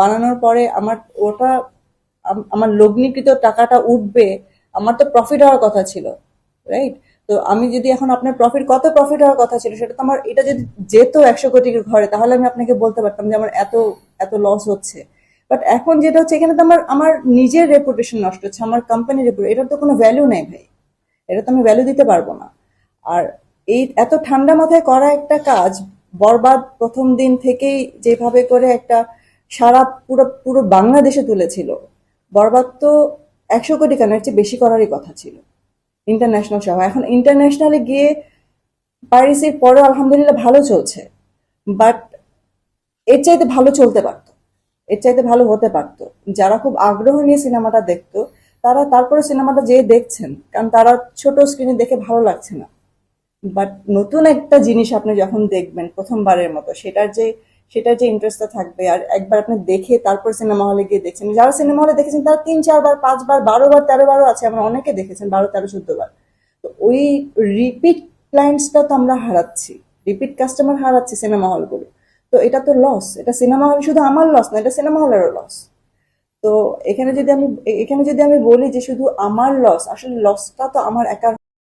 বানানোর পরে আমার ওটা আমার লগ্নিকৃত টাকাটা উঠবে, আমার তো প্রফিট হওয়ার কথা ছিল রাইট তো আমি যদি এখন আপনার প্রফিট কত প্রফিট হওয়ার কথা ছিল সেটা তো আমার, এটা যদি যেত একশো কোটি ঘরে, তাহলে আমি আপনাকে বলতে পারতাম যে আমার এত এত লস হচ্ছে। বাট এখন যেটা হচ্ছে, এখানে তো আমার আমার নিজের রেপুটেশন নষ্ট হচ্ছে, আমার কোম্পানির রেপুটেশন এটার তো কোনো ভ্যালু নেই ভাই। এটা তো আমি ভ্যালু দিতে পারব না। আর এই এত ঠান্ডা মাথায় করা একটা কাজ, বরবাদ প্রথম দিন থেকেই যেভাবে করে একটা সারা পুরো পুরো বাংলাদেশে তুলেছিল। বরবাদ তো একশো কোটি কেন চেয়ে বেশি করারই কথা ছিল। ইন্টারন্যাশনাল সহ এখন ইন্টারন্যাশনালে গিয়ে প্যারিসের পরেও আলহামদুলিল্লাহ ভালো চলছে। বাট এর চাইতে ভালো চলতে পারতো। এর চাইতে ভালো হতে পারতো। যারা খুব আগ্রহ নিয়ে সিনেমাটা দেখতো, তারা তারপরে সিনেমাটা যেয়ে দেখছেন। কারণ তারা ছোট স্ক্রিনে দেখে ভালো লাগছে না। বাট নতুন একটা জিনিস আপনি যখন দেখবেন প্রথমবারের মতো, সেটার যে সেটার যে ইন্টারেস্টটা থাকবে। আর একবার আপনি দেখে তারপর সিনেমা হলে গিয়ে দেখছেন। যারা সিনেমা হলে দেখেছেন, তারা তিন চারবার পাঁচবার বারো, বার তেরো বারও আছে। আমরা অনেকে দেখেছেন, বারো, তেরো, চোদ্দ বার। তো ওই রিপিট ক্লায়েন্টসটা তো আমরা হারাচ্ছি। রিপিট কাস্টমার হারাচ্ছি সিনেমা হলগুলো তো এটা তো লস এটা সিনেমা হল শুধু আমার লস না, এটা সিনেমা হলেরও লস তো এখানে যদি আমি, এখানে যদি আমি বলি যে শুধু আমার লস আসলে লসটা তো আমার একার